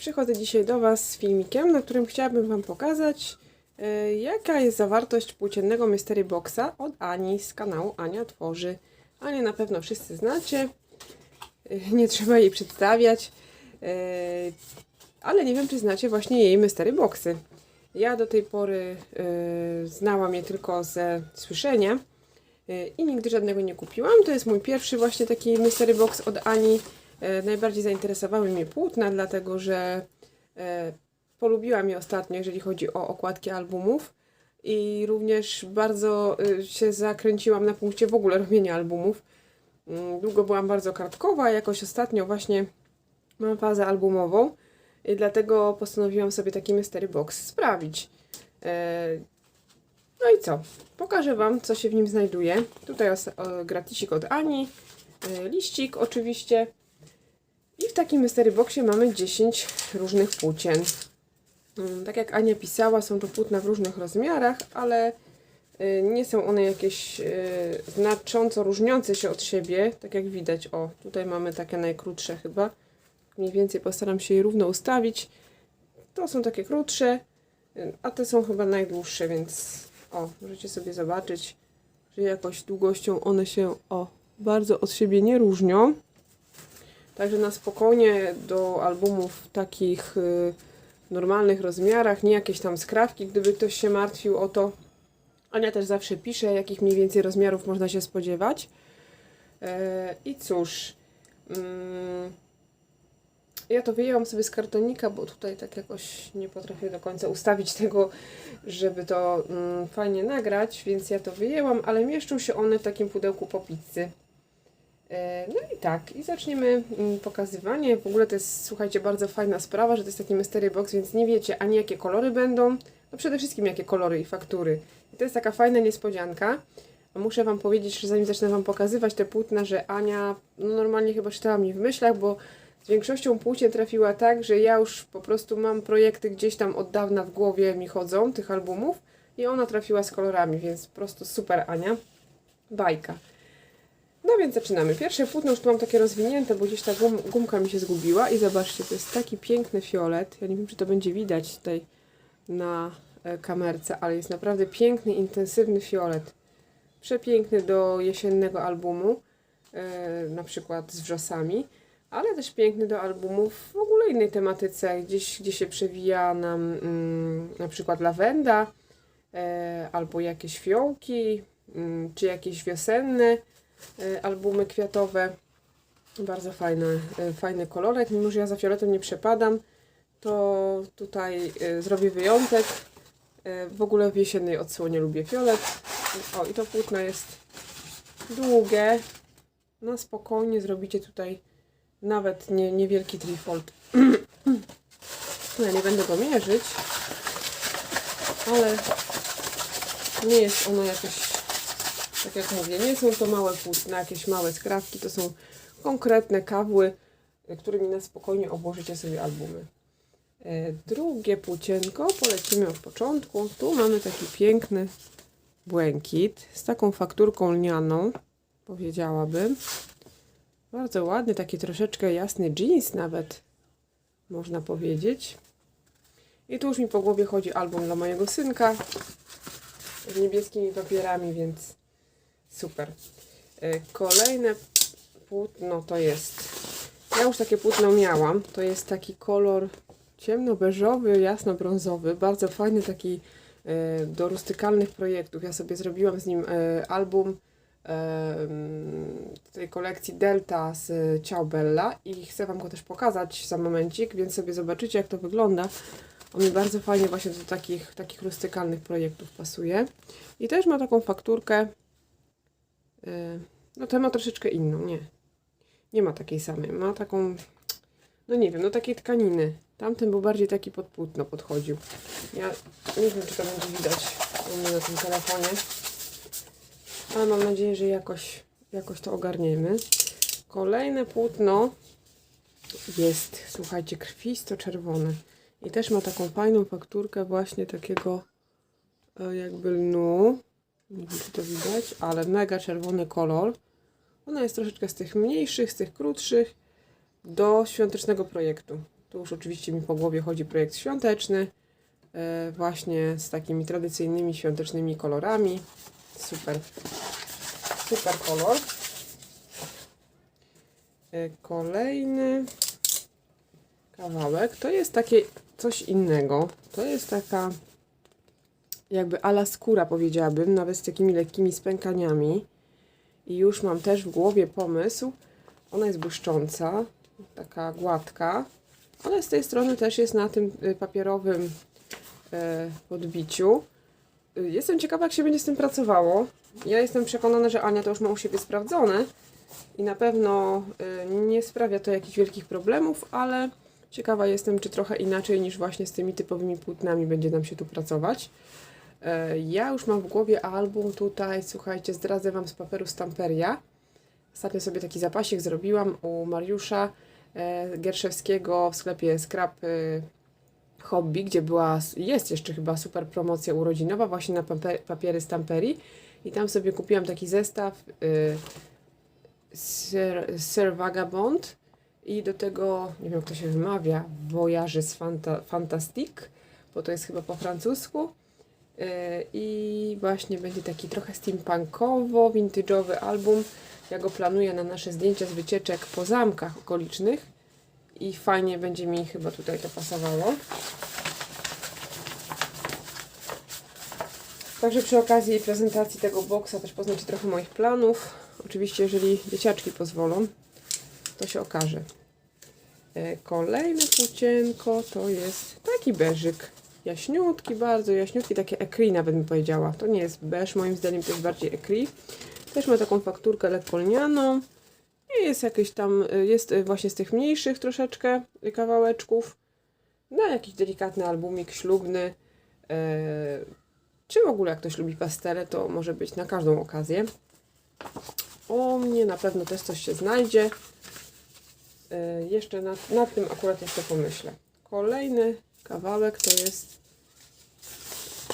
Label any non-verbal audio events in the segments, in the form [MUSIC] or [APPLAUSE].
przychodzę dzisiaj do Was z filmikiem, na którym chciałabym Wam pokazać, e, jaka jest zawartość płóciennego Mystery Boxa od Ani z kanału Ania Tworzy. Anię na pewno wszyscy znacie, e, nie trzeba jej przedstawiać, e, ale nie wiem, czy znacie właśnie jej Mystery Boxy. Ja do tej pory znałam je tylko ze słyszenia i nigdy żadnego nie kupiłam. To jest mój pierwszy właśnie taki Mystery Box od Ani. E, Najbardziej zainteresowały mnie płótna, dlatego że e, polubiłam je ostatnio, jeżeli chodzi o okładki albumów. I również bardzo e, się zakręciłam na punkcie w ogóle robienia albumów. Mm, Długo byłam bardzo kartkowa, jakoś ostatnio właśnie mam fazę albumową. I dlatego postanowiłam sobie taki mystery box sprawić. No i co? Pokażę Wam, co się w nim znajduje. Tutaj gratisik od Ani, liścik oczywiście. I w takim mystery boxie mamy 10 różnych płócien. Mm, Tak jak Ania pisała, są to płótna w różnych rozmiarach, ale y, nie są one jakieś y, znacząco różniące się od siebie, tak jak widać. O, tutaj mamy takie najkrótsze chyba. Mniej więcej postaram się je równo ustawić. To są takie krótsze, y, a te są chyba najdłuższe, więc o, możecie sobie zobaczyć, że jakoś długością one się o bardzo od siebie nie różnią. Także na spokojnie do albumów w takich y, normalnych rozmiarach, nie jakieś tam skrawki, gdyby ktoś się martwił o to. Ania też zawsze pisze, jakich mniej więcej rozmiarów można się spodziewać. E, I cóż, mm, ja to wyjęłam sobie z kartonika, bo tutaj tak jakoś nie potrafię do końca ustawić tego, żeby to mm, fajnie nagrać, więc ja to wyjęłam, ale mieszczą się one w takim pudełku po pizzy. E, No i tak, i zaczniemy mm, pokazywanie. W ogóle to jest, słuchajcie, bardzo fajna sprawa, że to jest taki mystery box, więc nie wiecie ani jakie kolory będą, no przede wszystkim jakie kolory i faktury. I to jest taka fajna niespodzianka. Muszę Wam powiedzieć, że zanim zacznę Wam pokazywać te płótna, że Ania no normalnie chyba czytała mi w myślach, bo z większością płócien trafiła tak, że ja już po prostu mam projekty gdzieś tam od dawna w głowie mi chodzą, tych albumów, i ona trafiła z kolorami, więc po prostu super Ania. Bajka. No więc zaczynamy. Pierwsze płótno już tu mam takie rozwinięte, bo gdzieś ta gum, gumka mi się zgubiła i zobaczcie, to jest taki piękny fiolet. Ja nie wiem, czy to będzie widać tutaj na e, kamerce, ale jest naprawdę piękny, intensywny fiolet. Przepiękny do jesiennego albumu, e, na przykład z wrzosami, ale też piękny do albumów w ogóle innej tematyce, gdzieś, gdzie się przewija nam mm, na przykład lawenda, e, albo jakieś fiołki, mm, czy jakieś wiosenne albumy kwiatowe. Bardzo fajny, e, fajny kolorek. Mimo, że ja za fioletem nie przepadam, to tutaj e, zrobię wyjątek. E, W ogóle w jesiennej odsłonie lubię fiolet. O, i to płótno jest długie. Na spokojnie zrobicie tutaj nawet nie, niewielki trifold. [CLEARS THROAT] Ja nie będę go mierzyć, ale nie jest ono jakieś tak jak mówię, nie są to małe płótna, jakieś małe skrawki, to są konkretne kawły, y, którymi na spokojnie obłożycie sobie albumy. E, Drugie płócienko, polecimy od początku. Tu mamy taki piękny błękit z taką fakturką lnianą, powiedziałabym. Bardzo ładny, taki troszeczkę jasny jeans nawet, można powiedzieć. I tu już mi po głowie chodzi album dla mojego synka z niebieskimi papierami, więc Super. E, Kolejne płótno to jest. Ja już takie płótno miałam. To jest taki kolor ciemno-beżowy, jasno-brązowy. Bardzo fajny taki e, do rustykalnych projektów. Ja sobie zrobiłam z nim e, album tej kolekcji Delta z Ciao Bella i chcę Wam go też pokazać za momencik, więc sobie zobaczycie jak to wygląda. On mi bardzo fajnie właśnie do takich, takich rustykalnych projektów pasuje. I też ma taką fakturkę No ten ma troszeczkę inną, nie. Nie ma takiej samej. Ma taką, no nie wiem, no takiej tkaniny. Tamten był bardziej taki pod płótno podchodził. Ja nie wiem, czy to będzie widać u mnie na tym telefonie. Ale mam nadzieję, że jakoś, jakoś to ogarniemy. Kolejne płótno jest, słuchajcie, krwisto-czerwone. I też ma taką fajną fakturkę właśnie takiego e, jakby lnu. Nie wiem, czy to widać, ale mega czerwony kolor. Ona jest troszeczkę z tych mniejszych, z tych krótszych do świątecznego projektu. Tu już oczywiście mi po głowie chodzi projekt świąteczny, e, właśnie z takimi tradycyjnymi świątecznymi kolorami. Super, super kolor. E, Kolejny kawałek to jest takie coś innego. To jest taka jakby ala skóra powiedziałabym, nawet z takimi lekkimi spękaniami. I już mam też w głowie pomysł. Ona jest błyszcząca, taka gładka, ale z tej strony też jest na tym y, papierowym e, podbiciu. Y, Jestem ciekawa, jak się będzie z tym pracowało. Ja jestem przekonana, że Ania to już ma u siebie sprawdzone i na pewno y, nie sprawia to jakichś wielkich problemów, ale ciekawa jestem, czy trochę inaczej niż właśnie z tymi typowymi płótnami będzie nam się tu pracować. E, Ja już mam w głowie album tutaj, słuchajcie, zdradzę Wam z paperu Stamperia. Ostatnio sobie taki zapasik zrobiłam u Mariusza e, Gierszewskiego w sklepie Scrap e, Hobby, gdzie była, jest jeszcze chyba super promocja urodzinowa właśnie na papiery Stamperii. I tam sobie kupiłam taki zestaw Sir, Sir Vagabond i do tego, nie wiem jak to się wymawia, Voyage z Fanta, Fantastique, bo to jest chyba po francusku. Y, I właśnie będzie taki trochę steampunkowo, vintage'owy album. Ja go planuję na nasze zdjęcia z wycieczek po zamkach okolicznych i fajnie będzie mi chyba tutaj to pasowało. Także przy okazji prezentacji tego boksa też poznacie trochę moich planów. Oczywiście, jeżeli dzieciaczki pozwolą, to się okaże. E, Kolejne płócienko to jest taki beżyk. Jaśniutki, bardzo jaśniutki, takie ekri nawet bym powiedziała. To nie jest beż, moim zdaniem to jest bardziej ekri. Też ma taką fakturkę lekko. I jest jakieś tam, jest właśnie z tych mniejszych troszeczkę kawałeczków. Na jakiś delikatny albumik ślubny. E, czy w ogóle jak ktoś lubi pastele, to może być na każdą okazję. O mnie na pewno też coś się znajdzie. E, jeszcze nad, nad tym akurat jeszcze pomyślę. Kolejny kawałek to jest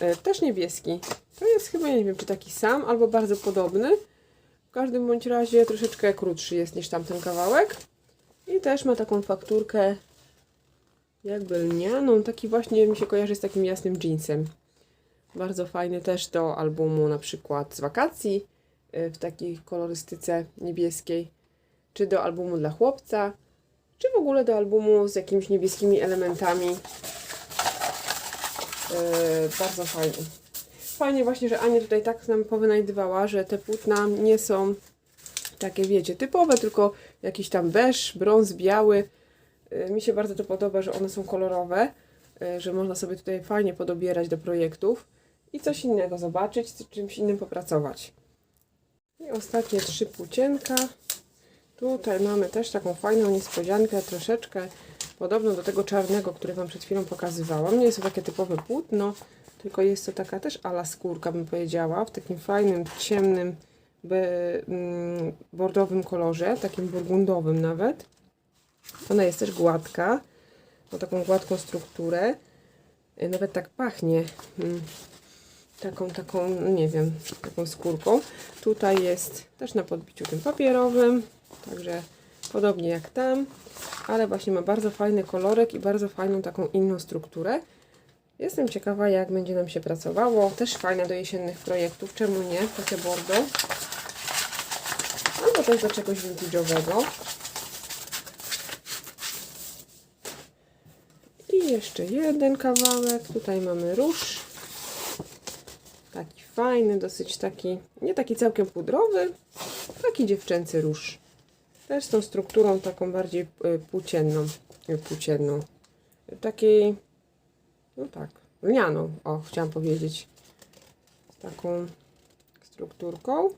e, też niebieski. To jest chyba, nie wiem, czy taki sam, albo bardzo podobny. W każdym bądź razie troszeczkę krótszy jest niż tamten kawałek. I też ma taką fakturkę jakby lnianą. Taki właśnie mi się kojarzy z takim jasnym jeansem. Bardzo fajny też do albumu na przykład z wakacji y, w takiej kolorystyce niebieskiej, czy do albumu dla chłopca, czy w ogóle do albumu z jakimiś niebieskimi elementami. Yy, bardzo fajny. Fajnie właśnie, że Ania tutaj tak nam powynajdywała, że te płótna nie są takie, wiecie, typowe, tylko jakiś tam beż, brąz, biały. Yy, Mi się bardzo to podoba, że one są kolorowe, yy, że można sobie tutaj fajnie podobierać do projektów i coś innego zobaczyć, z czymś innym popracować. I ostatnie trzy płócienka. Tutaj mamy też taką fajną niespodziankę, troszeczkę podobną do tego czarnego, który Wam przed chwilą pokazywałam. Nie jest to takie typowe płótno, tylko jest to taka też ala skórka, bym powiedziała, w takim fajnym, ciemnym, mm, bordowym kolorze, takim burgundowym nawet. Ona jest też gładka, ma taką gładką strukturę. Y, Nawet tak pachnie. Mm, taką, taką, nie wiem, taką skórką. Tutaj jest też na podbiciu tym papierowym, także podobnie jak tam, ale właśnie ma bardzo fajny kolorek i bardzo fajną taką inną strukturę. Jestem ciekawa, jak będzie nam się pracowało. Też fajne do jesiennych projektów, czemu nie? Takie bordo. Albo też do czegoś vintage'owego. I jeszcze jeden kawałek. Tutaj mamy róż. Taki fajny, dosyć taki, nie taki całkiem pudrowy, taki dziewczęcy róż. Też z tą strukturą taką bardziej y, płócienną, y, płócienną. Takiej, no tak, lnianą, o, chciałam powiedzieć. Z taką strukturką.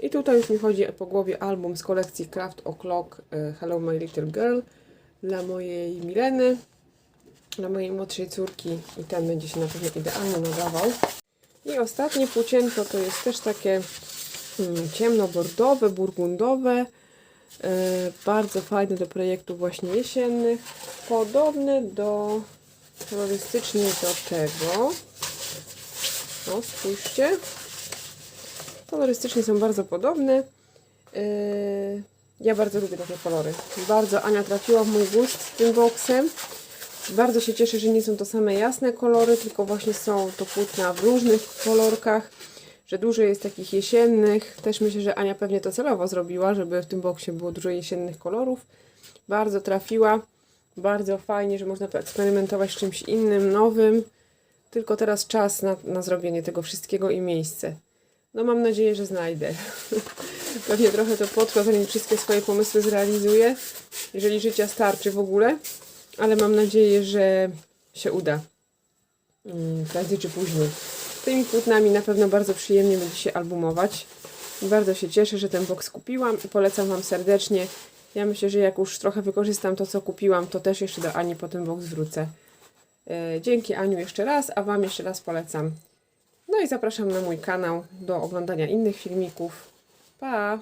I tutaj już mi chodzi po głowie album z kolekcji Craft O'Clock y, Hello My Little Girl dla mojej Mileny, dla mojej młodszej córki i ten będzie się na pewno idealnie nadawał. I ostatnie płócienko to jest też takie mm, ciemnobordowe, burgundowe. Yy, bardzo fajne do projektów właśnie jesiennych. Podobne do kolorystycznie do tego. O, spójrzcie. Kolorystycznie są bardzo podobne. Yy, Ja bardzo lubię takie kolory. Bardzo Ania trafiła w mój gust z tym boksem. Bardzo się cieszę, że nie są to same jasne kolory, tylko właśnie są to płótna w różnych kolorkach, że dużo jest takich jesiennych. Też myślę, że Ania pewnie to celowo zrobiła, żeby w tym boksie było dużo jesiennych kolorów. Bardzo trafiła. Bardzo fajnie, że można poeksperymentować z czymś innym, nowym. Tylko teraz czas na, na zrobienie tego wszystkiego i miejsce. No mam nadzieję, że znajdę. [LAUGHS] Pewnie trochę to potrwa, zanim wszystkie swoje pomysły zrealizuję. Jeżeli życia starczy w ogóle. Ale mam nadzieję, że się uda. Mm, Prędzej czy później. Tymi płótnami na pewno bardzo przyjemnie będzie się albumować. Bardzo się cieszę, że ten box kupiłam i polecam Wam serdecznie. Ja myślę, że jak już trochę wykorzystam to, co kupiłam, to też jeszcze do Ani po ten box wrócę. E, Dzięki Aniu jeszcze raz, a Wam jeszcze raz polecam. No i zapraszam na mój kanał do oglądania innych filmików. Pa!